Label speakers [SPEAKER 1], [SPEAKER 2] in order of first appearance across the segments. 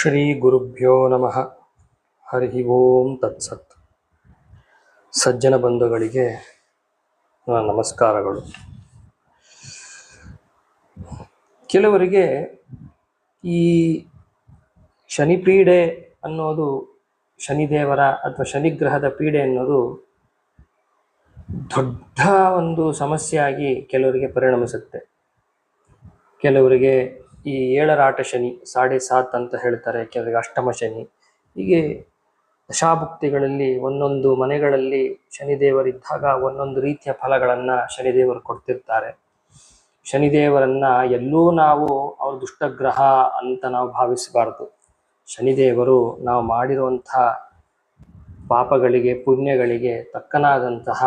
[SPEAKER 1] ಶ್ರೀ ಗುರುಭ್ಯೋ ನಮಃ. ಹರಿ ಓಂ ತತ್ಸತ್. ಸಜ್ಜನ ಬಂಧುಗಳಿಗೆ ನಮಸ್ಕಾರಗಳು. ಕೆಲವರಿಗೆ ಈ ಶನಿ ಪೀಡೆ ಅನ್ನೋದು ಶನಿದೇವರ ಅಥವಾ ಶನಿಗ್ರಹದ ಪೀಡೆ ಅನ್ನೋದು ದೊಡ್ಡ ಒಂದು ಸಮಸ್ಯೆಯಾಗಿ ಕೆಲವರಿಗೆ ಪರಿಣಮಿಸುತ್ತೆ. ಕೆಲವರಿಗೆ ಈ ಏಳರಾಟ ಶನಿ ಸಾಡೆ ಸಾತ್ ಅಂತ ಹೇಳ್ತಾರೆ ಕೆಲವರಿಗೆ ಅಷ್ಟಮ ಶನಿ. ಹೀಗೆ ದಶಾಭುಕ್ತಿಗಳಲ್ಲಿ ಒಂದೊಂದು ಮನೆಗಳಲ್ಲಿ ಶನಿದೇವರಿದ್ದಾಗ ಒಂದೊಂದು ರೀತಿಯ ಫಲಗಳನ್ನು ಶನಿದೇವರು ಕೊಡ್ತಿರ್ತಾರೆ. ಶನಿದೇವರನ್ನ ಎಲ್ಲೂ ನಾವು ಅವ್ರ ದುಷ್ಟಗ್ರಹ ಅಂತ ನಾವು ಭಾವಿಸಬಾರ್ದು. ಶನಿದೇವರು ನಾವು ಮಾಡಿರುವಂಥ ಪಾಪಗಳಿಗೆ, ಪುಣ್ಯಗಳಿಗೆ ತಕ್ಕನಾದಂತಹ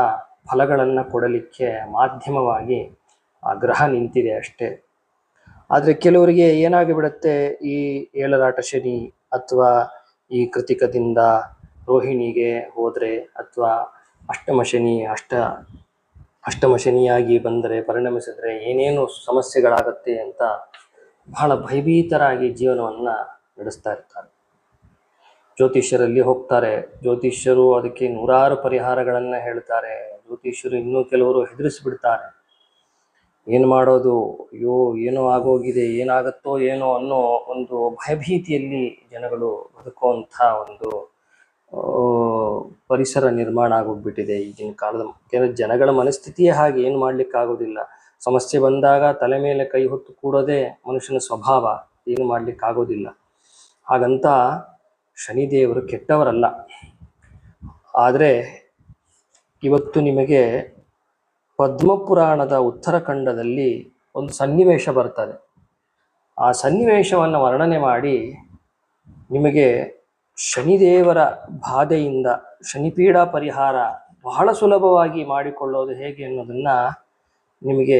[SPEAKER 1] ಫಲಗಳನ್ನು ಕೊಡಲಿಕ್ಕೆ ಮಾಧ್ಯಮವಾಗಿ ಆ ಗ್ರಹ ನಿಂತಿದೆ ಅಷ್ಟೇ. ಆದರೆ ಕೆಲವರಿಗೆ ಏನಾಗಿಬಿಡುತ್ತೆ ಈ ಏಳರಾಟ ಶನಿ ಅಥವಾ ಈ ಕೃತಿಕದಿಂದ ರೋಹಿಣಿಗೆ ಹೋದರೆ ಅಥವಾ ಅಷ್ಟಮ ಶನಿ, ಅಷ್ಟ, ಅಷ್ಟಮ ಶನಿಯಾಗಿ ಬಂದರೆ, ಪರಿಣಮಿಸಿದ್ರೆ ಏನೇನು ಸಮಸ್ಯೆಗಳಾಗತ್ತೆ ಅಂತ ಬಹಳ ಭಯಭೀತರಾಗಿ ಜೀವನವನ್ನು ನಡೆಸ್ತಾ ಇರ್ತಾರೆ. ಜ್ಯೋತಿಷ್ಯರಲ್ಲಿ ಹೋಗ್ತಾರೆ. ಜ್ಯೋತಿಷ್ಯರು ಅದಕ್ಕೆ ನೂರಾರು ಪರಿಹಾರಗಳನ್ನು ಹೇಳ್ತಾರೆ. ಜ್ಯೋತಿಷ್ಯರು ಇನ್ನೂ ಕೆಲವರು ಹೆದರಿಸಿಬಿಡ್ತಾರೆ. ಏನು ಮಾಡೋದು? ಅಯ್ಯೋ, ಏನೋ ಆಗೋಗಿದೆ, ಏನಾಗುತ್ತೋ ಏನೋ ಅನ್ನೋ ಒಂದು ಭಯಭೀತಿಯಲ್ಲಿ ಜನಗಳು ಬದುಕುವಂಥ ಒಂದು ಪರಿಸರ ನಿರ್ಮಾಣ ಆಗೋಗ್ಬಿಟ್ಟಿದೆ ಈಗಿನ ಕಾಲದ ಕೆಲ ಜನಗಳ ಮನಸ್ಥಿತಿಯೇ ಹಾಗೆ, ಏನು ಮಾಡಲಿಕ್ಕಾಗೋದಿಲ್ಲ ಸಮಸ್ಯೆ ಬಂದಾಗ ತಲೆ ಮೇಲೆ ಕೈ ಹೊತ್ತು ಕೂಡೋದೇ ಮನುಷ್ಯನ ಸ್ವಭಾವ, ಏನು ಮಾಡಲಿಕ್ಕಾಗೋದಿಲ್ಲ ಹಾಗಂತ ಶನಿದೇವರು ಕೆಟ್ಟವರಲ್ಲ. ಆದರೆ, ಇವತ್ತು ನಿಮಗೆ ಪದ್ಮಪುರಾಣದ ಉತ್ತರಖಂಡದಲ್ಲಿ ಒಂದು ಸನ್ನಿವೇಶ ಬರ್ತದೆ. ಆ ಸನ್ನಿವೇಶವನ್ನು ವರ್ಣನೆ ಮಾಡಿ ನಿಮಗೆ ಶನಿದೇವರ ಬಾಧೆಯಿಂದ ಶನಿಪೀಡಾ ಪರಿಹಾರ ಬಹಳ ಸುಲಭವಾಗಿ ಮಾಡಿಕೊಳ್ಳೋದು ಹೇಗೆ ಅನ್ನೋದನ್ನು ನಿಮಗೆ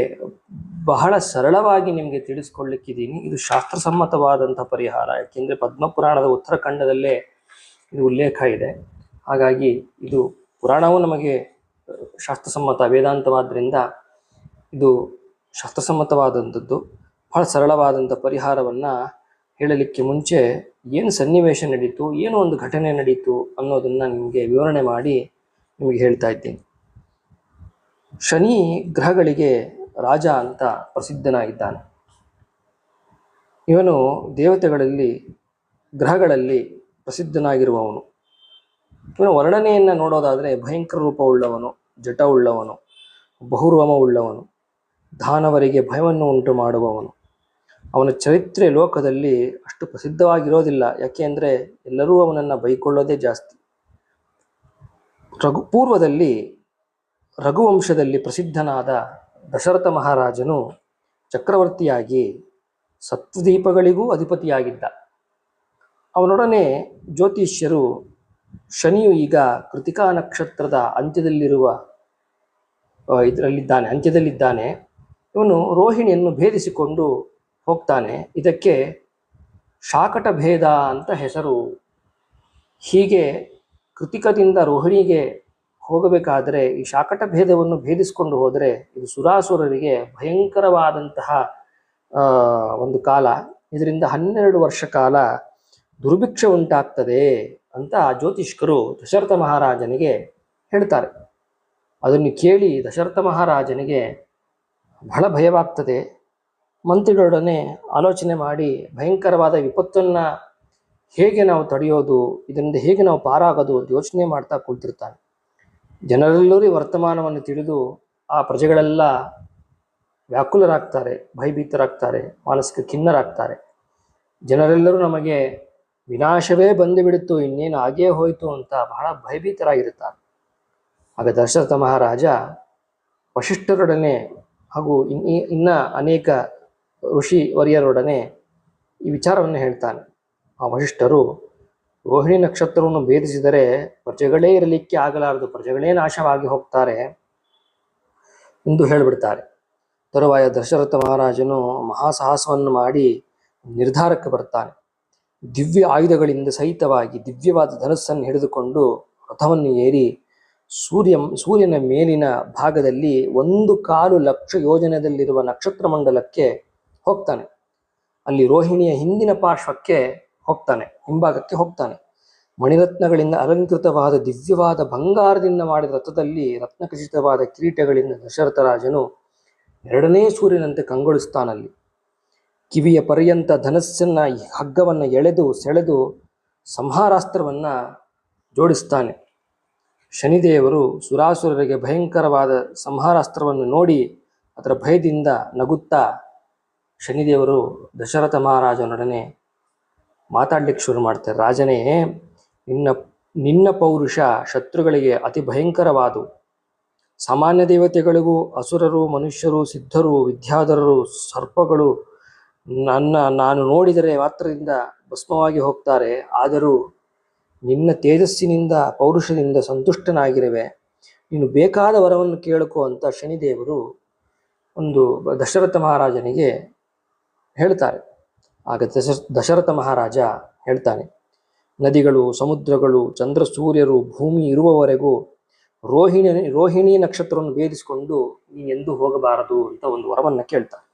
[SPEAKER 1] ಬಹಳ ಸರಳವಾಗಿ ನಿಮಗೆ ತಿಳಿಸ್ಕೊಳ್ಳಿಕ್ಕಿದ್ದೀನಿ. ಇದು ಶಾಸ್ತ್ರಸಮ್ಮತವಾದಂಥ ಪರಿಹಾರ, ಯಾಕೆಂದರೆ ಪದ್ಮಪುರಾಣದ ಉತ್ತರಖಂಡದಲ್ಲೇ ಇದು ಉಲ್ಲೇಖ ಇದೆ. ಹಾಗಾಗಿ ಇದು ಪುರಾಣವು ನಮಗೆ ಶಾಸ್ತ್ರಸಮ್ಮತ ವೇದಾಂತವಾದ್ದರಿಂದ ಇದು ಶಾಸ್ತ್ರಸಮ್ಮತವಾದಂಥದ್ದು, ಬಹಳ ಸರಳವಾದಂಥ ಪರಿಹಾರವನ್ನು ಹೇಳಲಿಕ್ಕೆ ಮುಂಚೆ ಏನು ಸನ್ನಿವೇಶ ನಡೀತು, ಏನು ಒಂದು ಘಟನೆ ನಡೀತು ಅನ್ನೋದನ್ನು ನಿಮಗೆ ವಿವರಣೆ ಮಾಡಿ ನಿಮಗೆ ಹೇಳ್ತಾ ಇದ್ದೀನಿ. ಶನಿ ಗ್ರಹಗಳಿಗೆ ರಾಜ ಅಂತ ಪ್ರಸಿದ್ಧನಾಗಿದ್ದಾನೆ. ಇವನು ದೇವತೆಗಳಲ್ಲಿ, ಗ್ರಹಗಳಲ್ಲಿ ಪ್ರಸಿದ್ಧನಾಗಿರುವವನು. ಇವನ ವರ್ಣನೆಯನ್ನು ನೋಡೋದಾದರೆ ಭಯಂಕರ ರೂಪವುಳ್ಳವನು. ಜಟವುಳ್ಳವನು ಬಹುರೋಮವುಳ್ಳವನು ದಾನವರಿಗೆ ಭಯವನ್ನು ಉಂಟು ಮಾಡುವವನು ಅವನ ಚರಿತ್ರೆ ಲೋಕದಲ್ಲಿ ಅಷ್ಟು ಪ್ರಸಿದ್ಧವಾಗಿರೋದಿಲ್ಲ. ಯಾಕೆ ಅಂದರೆ ಎಲ್ಲರೂ ಅವನನ್ನು ಬೈಕೊಳ್ಳೋದೇ ಜಾಸ್ತಿ. ರಘು, ಪೂರ್ವದಲ್ಲಿ ರಘುವಂಶದಲ್ಲಿ ಪ್ರಸಿದ್ಧನಾದ ದಶರಥ ಮಹಾರಾಜನು ಚಕ್ರವರ್ತಿಯಾಗಿ ಸತ್ವದೀಪಗಳಿಗೂ ಅಧಿಪತಿಯಾಗಿದ್ದ. ಅವನೊಡನೆ ಜ್ಯೋತಿಷ್ಯರು ಶನಿಯು ಈಗ ಕೃತಿಕಾ ನಕ್ಷತ್ರದ ಅಂತ್ಯದಲ್ಲಿರುವ ಇದರಲ್ಲಿದ್ದಾನೆ, ಅಂತ್ಯದಲ್ಲಿದ್ದಾನೆ. ಇವನು ರೋಹಿಣಿಯನ್ನು ಭೇದಿಸಿಕೊಂಡು ಹೋಗ್ತಾನೆ. ಇದಕ್ಕೆ ಶಾಕಟ ಭೇದ ಅಂತ ಹೆಸರು. ಹೀಗೆ ಕೃತಿಕದಿಂದ ರೋಹಿಣಿಗೆ ಹೋಗಬೇಕಾದರೆ ಈ ಶಾಕಟ ಭೇದವನ್ನು ಭೇದಿಸಿಕೊಂಡು ಹೋದರೆ ಇದು ಸುರಾಸುರರಿಗೆ ಭಯಂಕರವಾದಂತಹ ಒಂದು ಕಾಲ. ಇದರಿಂದ ಹನ್ನೆರಡು ವರ್ಷ ಕಾಲ ದುರ್ಭಿಕ್ಷ ಉಂಟಾಗ್ತದೆ. ಅಂತ ಜ್ಯೋತಿಷ್ಕರು ದಶರಥ ಮಹಾರಾಜನಿಗೆ ಹೇಳ್ತಾರೆ. ಅದನ್ನು ಕೇಳಿ ದಶರಥ ಮಹಾರಾಜನಿಗೆ ಬಹಳ ಭಯವಾಗ್ತದೆ. ಮಂತ್ರಿಗಳೊಡನೆ ಆಲೋಚನೆ ಮಾಡಿ ಭಯಂಕರವಾದ ವಿಪತ್ತನ್ನು ಹೇಗೆ ನಾವು ತಡೆಯೋದು, ಇದರಿಂದ ಹೇಗೆ ನಾವು ಪಾರಾಗೋದು ಅಂತ ಯೋಚನೆ ಮಾಡ್ತಾ ಕುಳಿತಿರ್ತಾನೆ ಜನರೆಲ್ಲರೂ ವರ್ತಮಾನವನ್ನು ತಿಳಿದು ಆ ಪ್ರಜೆಗಳೆಲ್ಲ ವ್ಯಾಕುಲರಾಗ್ತಾರೆ, ಭಯಭೀತರಾಗ್ತಾರೆ, ಮಾನಸಿಕ ಖಿನ್ನರಾಗ್ತಾರೆ. ಜನರೆಲ್ಲರೂ ನಮಗೆ ವಿನಾಶವೇ ಬಂದು ಇನ್ನೇನು ಆಗೇ ಹೋಯಿತು ಅಂತ ಬಹಳ ಭಯಭೀತರಾಗಿರುತ್ತಾರೆ. ಆಗ ದಶರಥ ಮಹಾರಾಜ ವಶಿಷ್ಠರೊಡನೆ ಹಾಗೂ ಇನ್ ಇನ್ನ ಅನೇಕ ಋಷಿ ವರಿಯರೊಡನೆ ಈ ವಿಚಾರವನ್ನು ಹೇಳ್ತಾನೆ. ಆ ವಶಿಷ್ಠರು ರೋಹಿಣಿ ನಕ್ಷತ್ರವನ್ನು ಭೇದಿಸಿದರೆ ಪ್ರಜೆಗಳೇ ಇರಲಿಕ್ಕೆ ಆಗಲಾರದು, ಪ್ರಜೆಗಳೇ ನಾಶವಾಗಿ ಹೋಗ್ತಾರೆ ಎಂದು ಹೇಳಿಬಿಡ್ತಾರೆ. ತರುವಾಯ ದಶರಥ ಮಹಾರಾಜನು ಮಹಾಸಾಹಸವನ್ನು ಮಾಡಿ ನಿರ್ಧಾರಕ್ಕೆ ಬರ್ತಾನೆ. ದಿವ್ಯ ಆಯುಧಗಳಿಂದ ಸಹಿತವಾಗಿ ದಿವ್ಯವಾದ ಧನಸ್ಸನ್ನು ಹಿಡಿದುಕೊಂಡು ರಥವನ್ನು ಏರಿ ಸೂರ್ಯ, ಸೂರ್ಯನ ಮೇಲಿನ ಭಾಗದಲ್ಲಿ ಒಂದು ಕಾಲು ಲಕ್ಷ ಯೋಜನೆಯಲ್ಲಿರುವ ನಕ್ಷತ್ರ ಮಂಡಲಕ್ಕೆ ಹೋಗ್ತಾನೆ. ಅಲ್ಲಿ ರೋಹಿಣಿಯ ಹಿಂದಿನ ಪಾರ್ಶ್ವಕ್ಕೆ ಹೋಗ್ತಾನೆ, ಹಿಂಭಾಗಕ್ಕೆ ಹೋಗ್ತಾನೆ. ಮಣಿರತ್ನಗಳಿಂದ ಅಲಂಕೃತವಾದ ದಿವ್ಯವಾದ ಬಂಗಾರದಿಂದ ಮಾಡಿದ ರಥದಲ್ಲಿ ರತ್ನಕಚಿತವಾದ ಕಿರೀಟಗಳಿಂದ ದಶರಥರಾಜನು ಎರಡನೇ ಸೂರ್ಯನಂತೆ ಕಂಗೊಳಿಸ್ತಾನಲ್ಲಿ. ಕಿವಿಯ ಪರ್ಯಂತ ಧನಸ್ಸನ್ನ ಹಗ್ಗವನ್ನು ಎಳೆದು ಸೆಳೆದು ಸಂಹಾರಾಸ್ತ್ರವನ್ನ ಜೋಡಿಸ್ತಾನೆ. ಶನಿದೇವರು ಸುರಾಸುರರಿಗೆ ಭಯಂಕರವಾದ ಸಂಹಾರಾಸ್ತ್ರವನ್ನು ನೋಡಿ ಅದರ ಭಯದಿಂದ ನಗುತ್ತಾ ಶನಿದೇವರು ದಶರಥ ಮಹಾರಾಜನೊಡನೆ ಮಾತಾಡ್ಲಿಕ್ಕೆ ಶುರು ಮಾಡ್ತಾರೆ. ರಾಜನೇ, ನಿನ್ನ ನಿನ್ನ ಪೌರುಷ ಶತ್ರುಗಳಿಗೆ ಅತಿ ಭಯಂಕರವಾದು. ಸಾಮಾನ್ಯ ದೇವತೆಗಳಿಗೂ, ಅಸುರರು, ಮನುಷ್ಯರು, ಸಿದ್ಧರು, ವಿದ್ಯಾಧರರು, ಸರ್ಪಗಳು ನನ್ನ, ನಾನು ನೋಡಿದರೆ ಮಾತ್ರದಿಂದ ಭಸ್ಮವಾಗಿ ಹೋಗ್ತಾರೆ, ಆದರೂ ನಿನ್ನ ತೇಜಸ್ಸಿನಿಂದ, ಪೌರುಷದಿಂದ ಸಂತುಷ್ಟನಾಗಿರುವೆ. ನೀನು ಬೇಕಾದ ವರವನ್ನು ಕೇಳಿಕೊ ಅಂತ ಶನಿದೇವರು ಒಂದು ದಶರಥ ಮಹಾರಾಜನಿಗೆ ಹೇಳ್ತಾರೆ. ಆಗ ದಶ, ದಶರಥ ಮಹಾರಾಜ ಹೇಳ್ತಾನೆ, ನದಿಗಳು, ಸಮುದ್ರಗಳು, ಚಂದ್ರ, ಸೂರ್ಯರು, ಭೂಮಿ ಇರುವವರೆಗೂ ರೋಹಿಣಿ ರೋಹಿಣಿ ನಕ್ಷತ್ರವನ್ನು ಭೇದಿಸಿಕೊಂಡು ನೀ ಎಂದು ಹೋಗಬಾರದು ಅಂತ ಒಂದು ವರವನ್ನು ಕೇಳ್ತಾನೆ.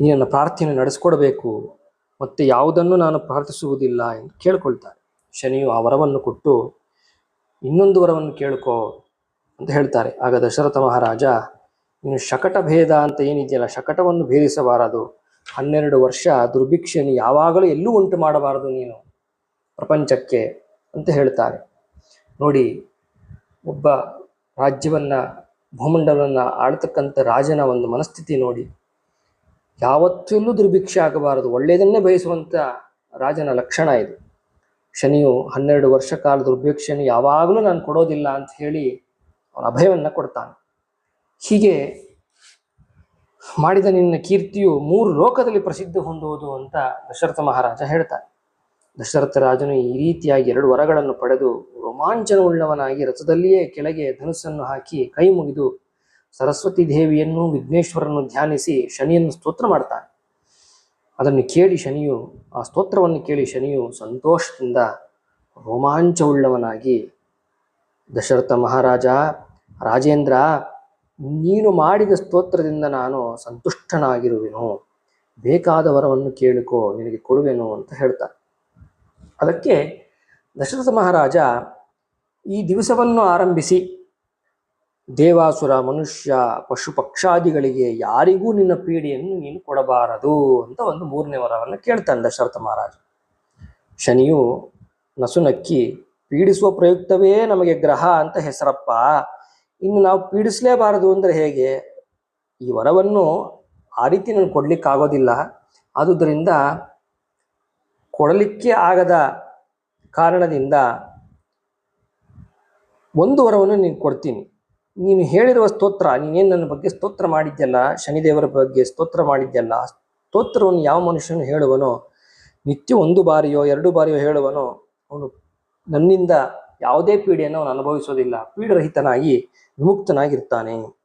[SPEAKER 1] ನೀ ನನ್ನ ಪ್ರಾರ್ಥನೆ ನಡೆಸ್ಕೊಡ್ಬೇಕು. ಮತ್ತೆ ಯಾವುದನ್ನು ನಾನು ಪ್ರಾರ್ಥಿಸುವುದಿಲ್ಲ ಎಂದು ಕೇಳ್ಕೊಳ್ತಾರೆ. ಶನಿಯು ಆ ವರವನ್ನು ಕೊಟ್ಟು, ಇನ್ನೊಂದು ವರವನ್ನು ಕೇಳ್ಕೋ ಅಂತ ಹೇಳ್ತಾರೆ. ಆಗ ದಶರಥ ಮಹಾರಾಜ, ನೀನು ಶಕಟ ಭೇದ ಅಂತ ಏನಿದೆಯಲ್ಲ, ಶಕಟವನ್ನು ಭೇದಿಸಬಾರದು. ಹನ್ನೆರಡು ವರ್ಷ ದುರ್ಭಿಕ್ಷೆಯನ್ನು ಯಾವಾಗಲೂ ಎಲ್ಲೂ ಉಂಟು ಮಾಡಬಾರದು ನೀನು ಪ್ರಪಂಚಕ್ಕೆ ಅಂತ ಹೇಳ್ತಾರೆ. ನೋಡಿ, ಒಬ್ಬ ರಾಜ್ಯವನ್ನು, ಭೂಮಂಡಲವನ್ನು ಆಳ್ತಕ್ಕಂಥ ರಾಜನ ಒಂದು ಮನಸ್ಥಿತಿ ನೋಡಿ. ಯಾವತ್ತೂ ದುರ್ಭಿಕ್ಷೆ ಆಗಬಾರದು. ಒಳ್ಳೆಯದನ್ನೇ ಬಯಸುವಂಥ ರಾಜನ ಲಕ್ಷಣ ಇದು. ಶನಿಯು ಹನ್ನೆರಡು ವರ್ಷ ಕಾಲ ದುರ್ಭಿಕ್ಷೆಯನ್ನು ಯಾವಾಗಲೂ ನಾನು ಕೊಡೋದಿಲ್ಲ ಅಂತ ಹೇಳಿ ಅವನ ಅಭಯವನ್ನು ಕೊಡ್ತಾನೆ. ಹೀಗೆ ಮಾಡಿದ ನಿನ್ನ ಕೀರ್ತಿಯು ಮೂರು ಲೋಕದಲ್ಲಿ ಪ್ರಸಿದ್ಧ ಹೊಂದುವುದು ಅಂತ ದಶರಥ ಮಹಾರಾಜ ಹೇಳ್ತಾನೆ ದಶರಥ ರಾಜನು ಈ ರೀತಿಯಾಗಿ ಎರಡು ವರಗಳನ್ನು ಪಡೆದು ರೋಮಾಂಚನವುಳ್ಳವನಾಗಿ ರಥದಲ್ಲಿಯೇ ಕೆಳಗೆ ಧನುಸ್ಸನ್ನು ಹಾಕಿ ಕೈ ಮುಗಿದು ಸರಸ್ವತಿ ದೇವಿಯನ್ನು ವಿಘ್ನೇಶ್ವರನ್ನು ಧ್ಯಾನಿಸಿ ಶನಿಯನ್ನು ಸ್ತೋತ್ರ ಮಾಡ್ತಾನೆ. ಅದನ್ನು ಕೇಳಿ ಶನಿಯು, ಆ ಸ್ತೋತ್ರವನ್ನು ಕೇಳಿ ಶನಿಯು ಸಂತೋಷದಿಂದ ರೋಮಾಂಚವುಳ್ಳವನಾಗಿ, ದಶರಥ ಮಹಾರಾಜ, ರಾಜೇಂದ್ರ, ನೀನು ಮಾಡಿದ ಸ್ತೋತ್ರದಿಂದ ನಾನು ಸಂತುಷ್ಟನಾಗಿರುವೆನು. ಬೇಕಾದ ವರವನ್ನು ಕೇಳಿಕೋ, ನಿನಗೆ ಕೊಡುವೆನು ಅಂತ ಹೇಳ್ತಾನೆ. ಅದಕ್ಕೆ ದಶರಥ ಮಹಾರಾಜ ಈ ದಿವಸವನ್ನು ಆರಂಭಿಸಿ ದೇವಾಸುರ ಮನುಷ್ಯ ಪಶು ಪಕ್ಷಾದಿಗಳಿಗೆ ಯಾರಿಗೂ ನಿನ್ನ ಪೀಡೆಯನ್ನು ನೀನು ಕೊಡಬಾರದು ಅಂತ ಒಂದು ಮೂರನೇ ವರವನ್ನು ಕೇಳ್ತಾನೆ ದಶರಥ ಮಹಾರಾಜ. ಶನಿಯು ನಸುನಕ್ಕಿ ಪೀಡಿಸುವ ಪ್ರಯುಕ್ತವೇ ನಮಗೆ ಗ್ರಹ ಅಂತ ಹೆಸರಪ್ಪ. ಇನ್ನು ನಾವು ಪೀಡಿಸಲೇಬಾರದು ಅಂದರೆ ಹೇಗೆ? ಈ ವರವನ್ನು ಆ ರೀತಿ ನಾನು ಕೊಡ್ಲಿಕ್ಕಾಗೋದಿಲ್ಲ. ಆದುದರಿಂದ ಕೊಡಲಿಕ್ಕೆ ಆಗದ ಕಾರಣದಿಂದ ಒಂದು ವರವನ್ನು ನೀನು ಕೊಡ್ತೀನಿ. ನೀನು ಹೇಳಿರುವ ಸ್ತೋತ್ರ, ನೀನೇನು ನನ್ನ ಬಗ್ಗೆ ಸ್ತೋತ್ರ ಮಾಡಿದ್ಯಲ್ಲ, ಶನಿದೇವರ ಬಗ್ಗೆ ಸ್ತೋತ್ರ ಮಾಡಿದ್ಯಲ್ಲ ಸ್ತೋತ್ರವನ್ನು ಯಾವ ಮನುಷ್ಯನು ಹೇಳುವನೋ, ನಿತ್ಯ ಒಂದು ಬಾರಿಯೋ, ಎರಡು ಬಾರಿಯೋ ಹೇಳುವನೋ, ಅವನು ನನ್ನಿಂದ ಯಾವುದೇ ಪೀಡೆಯನ್ನು ಅವನು ಅನುಭವಿಸೋದಿಲ್ಲ. ಪೀಡರಹಿತನಾಗಿ ವಿಮುಕ್ತನಾಗಿರ್ತಾನೆ.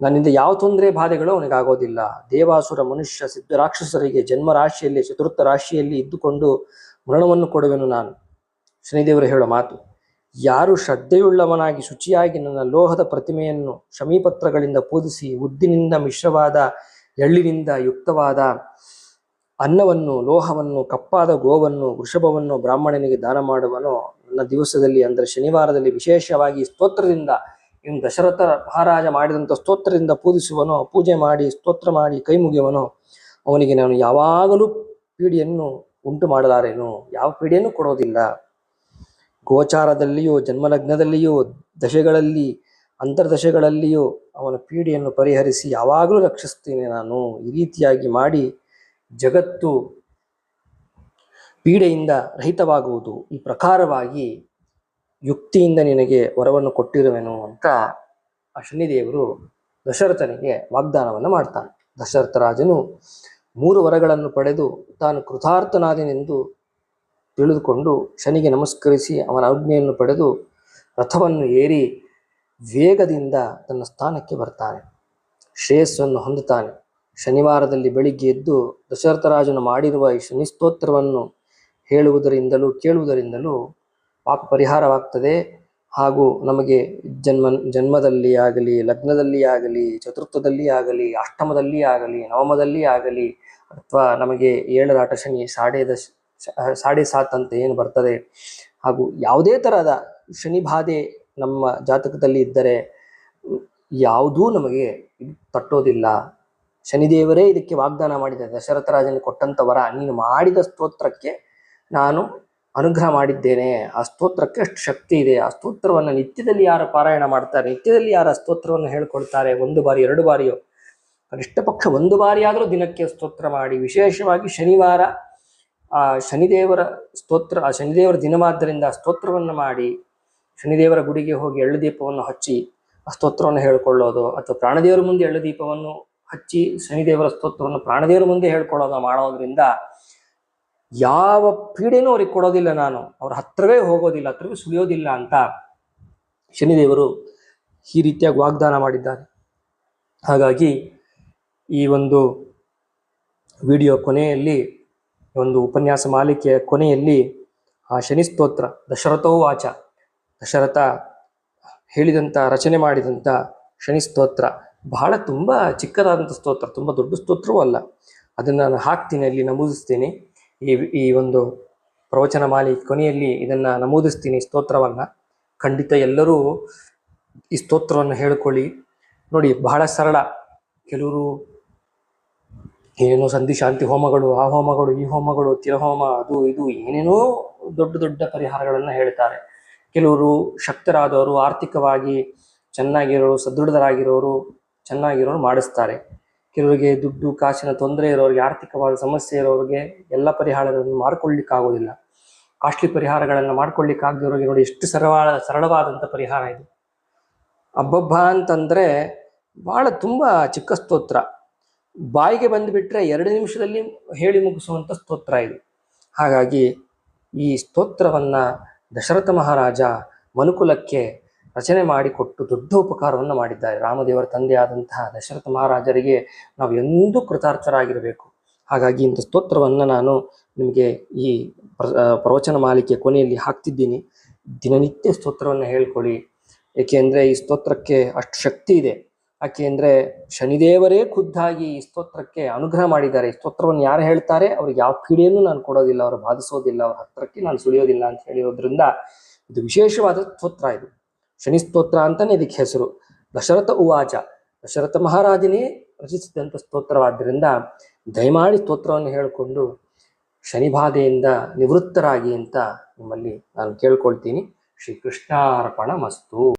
[SPEAKER 1] ನನ್ನಿಂದ ಯಾವ ತೊಂದರೆ, ಬಾಧೆಗಳು ಅವನಿಗಾಗೋದಿಲ್ಲ. ದೇವಾಸುರ ಮನುಷ್ಯ ಸಿದ್ಧ ರಾಕ್ಷಸರಿಗೆ ಜನ್ಮ ರಾಶಿಯಲ್ಲಿ, ಚತುರ್ಥ ರಾಶಿಯಲ್ಲಿ ಇದ್ದುಕೊಂಡು ಮರಣವನ್ನು ಕೊಡುವೆನು ನಾನು. ಶನಿದೇವರು ಹೇಳೋ ಮಾತು. ಯಾರು ಶ್ರದ್ಧೆಯುಳ್ಳವನಾಗಿ ಶುಚಿಯಾಗಿ ನನ್ನ ಲೋಹದ ಪ್ರತಿಮೆಯನ್ನು ಶಮೀಪತ್ರಗಳಿಂದ ಪೂಜಿಸಿ ಉದ್ದಿನಿಂದ ಮಿಶ್ರವಾದ ಎಳ್ಳಿನಿಂದ ಯುಕ್ತವಾದ ಅನ್ನವನ್ನು, ಲೋಹವನ್ನು, ಕಪ್ಪಾದ ಗೋವನ್ನು, ವೃಷಭವನ್ನು ಬ್ರಾಹ್ಮಣನಿಗೆ ದಾನ ಮಾಡುವನೋ? ನನ್ನ ದಿವಸದಲ್ಲಿ ಅಂದರೆ ಶನಿವಾರದಲ್ಲಿ ವಿಶೇಷವಾಗಿ ಸ್ತೋತ್ರದಿಂದ ಇನ್ನು ದಶರಥ ಮಹಾರಾಜ ಮಾಡಿದಂಥ ಸ್ತೋತ್ರದಿಂದ ಪೂಜಿಸುವನೋ? ಪೂಜೆ ಮಾಡಿ, ಸ್ತೋತ್ರ ಮಾಡಿ, ಕೈ ಮುಗಿಯುವನೋ? ಅವನಿಗೆ ನಾನು ಯಾವಾಗಲೂ ಪೀಡಿಯನ್ನು ಉಂಟು ಮಾಡಲಾರೇನು? ಯಾವ ಪೀಡಿಯನ್ನು ಕೊಡೋದಿಲ್ಲ. ಗೋಚಾರದಲ್ಲಿಯೂ, ಜನ್ಮಲಗ್ನದಲ್ಲಿಯೂ, ದಶೆಗಳಲ್ಲಿ, ಅಂತರ್ದಶೆಗಳಲ್ಲಿಯೂ ಅವನ ಪೀಡೆಯನ್ನು ಪರಿಹರಿಸಿ ಯಾವಾಗಲೂ ರಕ್ಷಿಸ್ತೇನೆ ನಾನು. ಈ ರೀತಿಯಾಗಿ ಮಾಡಿ ಜಗತ್ತು ಪೀಡೆಯಿಂದ ರಹಿತವಾಗುವುದು. ಈ ಪ್ರಕಾರವಾಗಿ ಯುಕ್ತಿಯಿಂದ ನಿನಗೆ ವರವನ್ನು ಕೊಟ್ಟಿರುವೆನು ಅಂತ ಆ ಶನಿದೇವರು ದಶರಥನಿಗೆ ವಾಗ್ದಾನವನ್ನು ಮಾಡ್ತಾನೆ. ದಶರಥ ರಾಜನು ಮೂರು ವರಗಳನ್ನು ಪಡೆದು ತಾನು ಕೃತಾರ್ಥನಾದನೆಂದು ತಿಳಿದುಕೊಂಡು ಶನಿಗೆ ನಮಸ್ಕರಿಸಿ ಅವನ ಆಜ್ಞೆಯನ್ನು ಪಡೆದು ರಥವನ್ನು ಏರಿ ವೇಗದಿಂದ ತನ್ನ ಸ್ಥಾನಕ್ಕೆ ಬರ್ತಾನೆ. ಶ್ರೇಯಸ್ಸನ್ನು ಹೊಂದುತ್ತಾನೆ. ಶನಿವಾರದಲ್ಲಿ ಬೆಳಿಗ್ಗೆ ಎದ್ದು ದಶರಥರಾಜನು ಮಾಡಿರುವ ಈ ಶನಿ ಸ್ತೋತ್ರವನ್ನು ಹೇಳುವುದರಿಂದಲೂ ಕೇಳುವುದರಿಂದಲೂ ಪಾಪ ಪರಿಹಾರವಾಗ್ತದೆ. ಹಾಗೂ ನಮಗೆ ಜನ್ಮ, ಜನ್ಮದಲ್ಲಿ ಆಗಲಿ, ಲಗ್ನದಲ್ಲಿ ಆಗಲಿ, ಚತುರ್ಥದಲ್ಲಿ ಆಗಲಿ, ಅಷ್ಟಮದಲ್ಲಿ ಆಗಲಿ, ನವಮದಲ್ಲಿ ಆಗಲಿ, ಅಥವಾ ನಮಗೆ ಏಳರಾಟ ಶನಿ, ಸಾಡೆ ದಶ ಸಾಡೆ ಸಾತ್ ಅಂತ ಏನು ಬರ್ತದೆ. ಹಾಗೂ ಯಾವುದೇ ತರಹದ ಶನಿ ಬಾಧೆ ನಮ್ಮ ಜಾತಕದಲ್ಲಿ ಇದ್ದರೆ ಯಾವುದೂ ನಮಗೆ ತಟ್ಟೋದಿಲ್ಲ. ಶನಿದೇವರೇ ಇದಕ್ಕೆ ವಾಗ್ದಾನ ಮಾಡಿದ ದಶರಥ ರಾಜನಿಗೆ ನೀನು ಮಾಡಿದ ಸ್ತೋತ್ರಕ್ಕೆ ನಾನು ಅನುಗ್ರಹ ಮಾಡಿದ್ದೇನೆ. ಆ ಸ್ತೋತ್ರಕ್ಕೆ ಅಷ್ಟು ಶಕ್ತಿ ಇದೆ. ಆ ಸ್ತೋತ್ರವನ್ನು ನಿತ್ಯದಲ್ಲಿ ಯಾರು ಪಾರಾಯಣ ಮಾಡ್ತಾರೆ, ನಿತ್ಯದಲ್ಲಿ ಯಾರು ಆ ಸ್ತೋತ್ರವನ್ನು ಹೇಳ್ಕೊಳ್ತಾರೆ? ಒಂದು ಬಾರಿ, ಎರಡು ಬಾರಿಯೋ? ಕನಿಷ್ಠ ಪಕ್ಷ ಒಂದು ಬಾರಿಯಾದರೂ ದಿನಕ್ಕೆ ಸ್ತೋತ್ರ ಮಾಡಿ, ವಿಶೇಷವಾಗಿ ಶನಿವಾರ ಆ ಶನಿದೇವರ ಸ್ತೋತ್ರ, ಆ ಶನಿದೇವರ ದಿನವಾದ್ದರಿಂದ ಸ್ತೋತ್ರವನ್ನು ಮಾಡಿ, ಶನಿದೇವರ ಗುಡಿಗೆ ಹೋಗಿ ಎಳ್ಳು ದೀಪವನ್ನು ಹಚ್ಚಿ ಆ ಸ್ತೋತ್ರವನ್ನು ಹೇಳ್ಕೊಳ್ಳೋದು, ಅಥವಾ ಪ್ರಾಣದೇವರ ಮುಂದೆ ಎಳ್ಳು ದೀಪವನ್ನು ಹಚ್ಚಿ ಶನಿದೇವರ ಸ್ತೋತ್ರವನ್ನು ಪ್ರಾಣದೇವರ ಮುಂದೆ ಹೇಳ್ಕೊಳ್ಳೋದು ಮಾಡೋದ್ರಿಂದ ಯಾವ ಪೀಡೆನೂ ಅವ್ರಿಗೆ ಕೊಡೋದಿಲ್ಲ ನಾನು. ಅವ್ರ ಹತ್ರವೇ ಹೋಗೋದಿಲ್ಲ, ಹತ್ರವೇ ಸುಳಿಯೋದಿಲ್ಲ ಅಂತ ಶನಿದೇವರು ಈ ರೀತಿಯಾಗಿ ವಾಗ್ದಾನ ಮಾಡಿದ್ದಾರೆ. ಹಾಗಾಗಿ ಈ ಒಂದು ವಿಡಿಯೋ ಕೊನೆಯಲ್ಲಿ ಒಂದು ಉಪನ್ಯಾಸ ಮಾಲಿಕೆಯ ಕೊನೆಯಲ್ಲಿ ಆ ಶನಿ ಸ್ತೋತ್ರ, ದಶರಥೋ ವಾಚ. ದಶರಥ ಹೇಳಿದಂಥ ರಚನೆ ಮಾಡಿದಂಥ ಶನಿ ಸ್ತೋತ್ರ ಬಹಳ ತುಂಬ ಚಿಕ್ಕದಾದಂಥ ಸ್ತೋತ್ರ, ತುಂಬ ದೊಡ್ಡ ಸ್ತೋತ್ರವೂ ಅಲ್ಲ. ಅದನ್ನು ನಾನು ಹಾಕ್ತೀನಿ, ಅಲ್ಲಿ ನಮೂದಿಸ್ತೀನಿ. ಈ ಈ ಒಂದು ಪ್ರವಚನ ಮಾಲಿ ಕೊನೆಯಲ್ಲಿ ಇದನ್ನು ನಮೂದಿಸ್ತೀನಿ ಸ್ತೋತ್ರವನ್ನು. ಖಂಡಿತ ಎಲ್ಲರೂ ಈ ಸ್ತೋತ್ರವನ್ನು ಹೇಳಿಕೊಳ್ಳಿ. ನೋಡಿ, ಬಹಳ ಸರಳ. ಕೆಲವರು ಏನೇನೋ ಸಂಧಿ ಶಾಂತಿ ಹೋಮಗಳು, ಆ ಹೋಮಗಳು, ಈ ಹೋಮಗಳು ತಿರಹೋಮ ಅದು ಇದು, ಏನೇನೋ ದೊಡ್ಡ ದೊಡ್ಡ ಪರಿಹಾರಗಳನ್ನು ಹೇಳ್ತಾರೆ. ಕೆಲವರು ಶಕ್ತರಾದವರು, ಆರ್ಥಿಕವಾಗಿ ಚೆನ್ನಾಗಿರೋರು, ಸದೃಢರಾಗಿರೋರು ಚೆನ್ನಾಗಿರೋರು ಮಾಡಿಸ್ತಾರೆ. ಕೆಲವರಿಗೆ ದುಡ್ಡು, ಕಾಸಿನ ತೊಂದರೆ ಇರೋರಿಗೆ, ಆರ್ಥಿಕವಾದ ಸಮಸ್ಯೆ ಇರೋರಿಗೆ ಎಲ್ಲ ಪರಿಹಾರಗಳನ್ನು ಮಾಡ್ಕೊಳ್ಳಿಕ್ಕಾಗೋದಿಲ್ಲ. ಕಾಸ್ಟ್ಲಿ ಪರಿಹಾರಗಳನ್ನು ಮಾಡ್ಕೊಳ್ಳಿಕ್ಕಾಗದಿರೋರಿಗೆ ನೋಡಿ ಎಷ್ಟು ಸರಳ ಸರಳವಾದಂಥ ಪರಿಹಾರ ಇದು. ಅಬ್ಬಬ್ಬ ಅಂತಂದ್ರೆ, ಬಹಳ ತುಂಬ ಚಿಕ್ಕ ಸ್ತೋತ್ರ. ಬಾಯಿಗೆ ಬಂದುಬಿಟ್ರೆ ಎರಡು ನಿಮಿಷದಲ್ಲಿ ಹೇಳಿ ಮುಗಿಸುವಂಥ ಸ್ತೋತ್ರ ಇದು. ಹಾಗಾಗಿ ಈ ಸ್ತೋತ್ರವನ್ನು ದಶರಥ ಮಹಾರಾಜ ಮನುಕುಲಕ್ಕೆ ರಚನೆ ಮಾಡಿಕೊಟ್ಟು ದೊಡ್ಡ ಉಪಕಾರವನ್ನು ಮಾಡಿದ್ದಾರೆ. ರಾಮದೇವರ ತಂದೆಯಾದಂತಹ ದಶರಥ ಮಹಾರಾಜರಿಗೆ ನಾವು ಎಂದೂ ಕೃತಾರ್ಥರಾಗಿರಬೇಕು. ಹಾಗಾಗಿ ಇಂಥ ಸ್ತೋತ್ರವನ್ನು ನಾನು ನಿಮಗೆ ಈ ಪ್ರ- ಪ್ರವಚನ ಮಾಲಿಕೆ ಕೊನೆಯಲ್ಲಿ ಹಾಕ್ತಿದ್ದೀನಿ. ದಿನನಿತ್ಯ ಸ್ತೋತ್ರವನ್ನು ಹೇಳ್ಕೊಳ್ಳಿ. ಏಕೆಂದರೆ ಈ ಸ್ತೋತ್ರಕ್ಕೆ ಅಷ್ಟು ಶಕ್ತಿ ಇದೆ. ಯಾಕೆಂದ್ರೆ ಶನಿದೇವರೇ ಖುದ್ದಾಗಿ ಈ ಸ್ತೋತ್ರಕ್ಕೆ ಅನುಗ್ರಹ ಮಾಡಿದ್ದಾರೆ. ಈ ಸ್ತೋತ್ರವನ್ನು ಯಾರು ಹೇಳ್ತಾರೆ? ಅವ್ರಿಗೆ ಯಾವ ಪೀಡೆಯನ್ನು ನಾನು ಕೊಡೋದಿಲ್ಲ, ಅವ್ರು ಬಾಧಿಸೋದಿಲ್ಲ, ಅವ್ರ ಹತ್ರಕ್ಕೆ ನಾನು ಸುಳಿಯೋದಿಲ್ಲ ಅಂತ ಹೇಳಿರೋದ್ರಿಂದ ಇದು ವಿಶೇಷವಾದ ಸ್ತೋತ್ರ ಇದು. ಶನಿ ಸ್ತೋತ್ರ ಅಂತಾನೆ ಇದಕ್ಕೆ ಹೆಸರು. ದಶರಥ ಉವಾಚ. ದಶರಥ ಮಹಾರಾಜನೇ ರಚಿಸಿದಂಥ ಸ್ತೋತ್ರವಾದ್ದರಿಂದ ದಯಮಾಡಿ ಸ್ತೋತ್ರವನ್ನು ಹೇಳಿಕೊಂಡು ಶನಿಬಾಧೆಯಿಂದ ನಿವೃತ್ತರಾಗಿ ಅಂತ ನಿಮ್ಮಲ್ಲಿ ನಾನು ಕೇಳ್ಕೊಳ್ತೀನಿ. ಶ್ರೀ ಕೃಷ್ಣಾರ್ಪಣ ಮಸ್ತು